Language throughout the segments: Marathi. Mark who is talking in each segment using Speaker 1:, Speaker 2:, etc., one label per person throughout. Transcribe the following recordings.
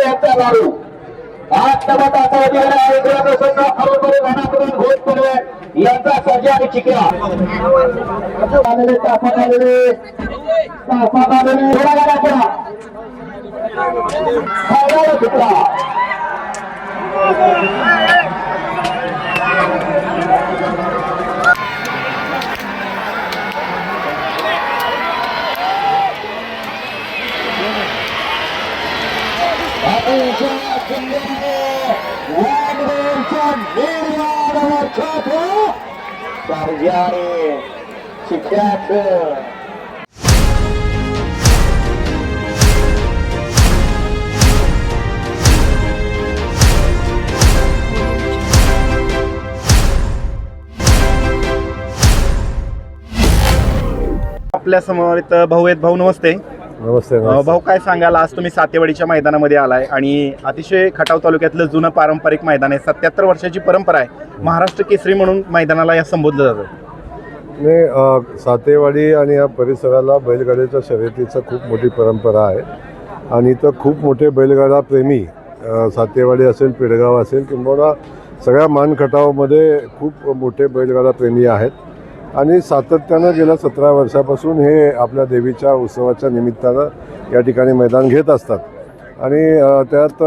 Speaker 1: शिंदे यांचा लाडू आठ नंबर तासावधीवर आहे प्रसन्न अरुणपणे घनाकडून घोष पडवे यांचा सर्जा आणि चिकला आलेले आलेले आलेले थोडा गाडा चिकला शिक्षक
Speaker 2: आपल्यासमोर इथं भाऊ आहेत भाऊ नमस्ते.
Speaker 3: नमस्ते
Speaker 2: अं, भाऊ काय सांगाल? आज तुम्ही सातेवाडीच्या मैदानामध्ये आलाय आणि अतिशय खटाव तालुक्यातलं जुनं पारंपरिक मैदान आहे. सत्याहत्तर वर्षाची परंपरा आहे. महाराष्ट्र केसरी म्हणून मैदानाला या संबोधलं जातं.
Speaker 3: मी अ, सातेवाडी आणि या परिसराला बैलगाड्याच्या शर्यतीचं खूप मोठी परंपरा आहे. आणि इथं खूप मोठे बैलगाडा प्रेमी अ, सातेवाडी असेल पेडगाव असेल किंबहुना सगळ्या मानखटावमध्ये खूप मोठे बैलगाडा प्रेमी आहेत. आणि सातत्यानं गेल्या सतरा वर्षापासून हे आपल्या देवीच्या उत्सवाच्या निमित्तानं या ठिकाणी मैदान घेत असतात. आणि त्यात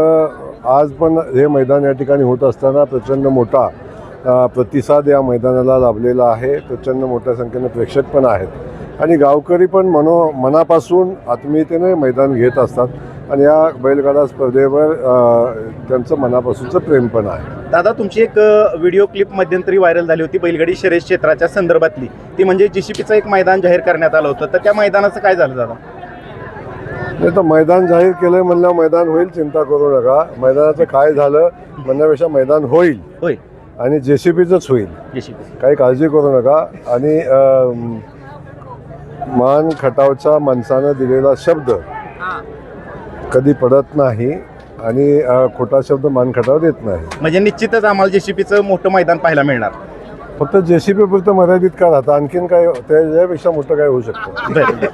Speaker 3: आज पण हे मैदान या ठिकाणी होत असताना प्रचंड मोठा प्रतिसाद या मैदानाला लाभलेला आहे. प्रचंड मोठ्या संख्येने प्रेक्षक पण आहेत. आणि गावकरी पण मनो मनापासून आत्मीयतेने मैदान घेत असतात. आणि या बैलगाडा स्पर्धेवर त्यांचं मनापासूनचं प्रेम पण आहे.
Speaker 2: दादा तुमची एक व्हिडिओ क्लिप मध्यंतरी व्हायरल झाली होती बैलगाडी शर्यत क्षेत्राच्या संदर्भातली. ती म्हणजे जीसीपीचं एक मैदान जाहीर करण्यात आलं होतं. तर त्या मैदानाचं काय झालं दादा?
Speaker 3: नाही तर मैदान जाहीर केलं म्हणलं मैदान होईल चिंता करू नका. मैदानाचं काय झालं म्हणण्यापेक्षा मैदान होईल.
Speaker 2: होय
Speaker 3: आणि जे सी पीचंच होईल. काही काळजी करू नका. आणि मान खटावच्या माणसानं दिलेला शब्द कधी पडत नाही आणि खोटा शब्द मान खटाव देत नाही.
Speaker 2: म्हणजे निश्चितच आम्हाला जेसीपीचं मोठं मैदान पाहायला मिळणार.
Speaker 3: फक्त जे सी पी पुरतं मर्यादित का राहतं? आणखीन काय त्याच्यापेक्षा मोठं काय होऊ शकतं?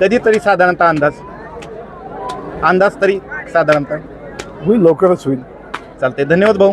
Speaker 2: कधीतरी साधारणतः अंदाज? अंदाज तरी साधारणतः?
Speaker 3: होईल लवकरच होईल.
Speaker 2: चालते धन्यवाद भाऊ.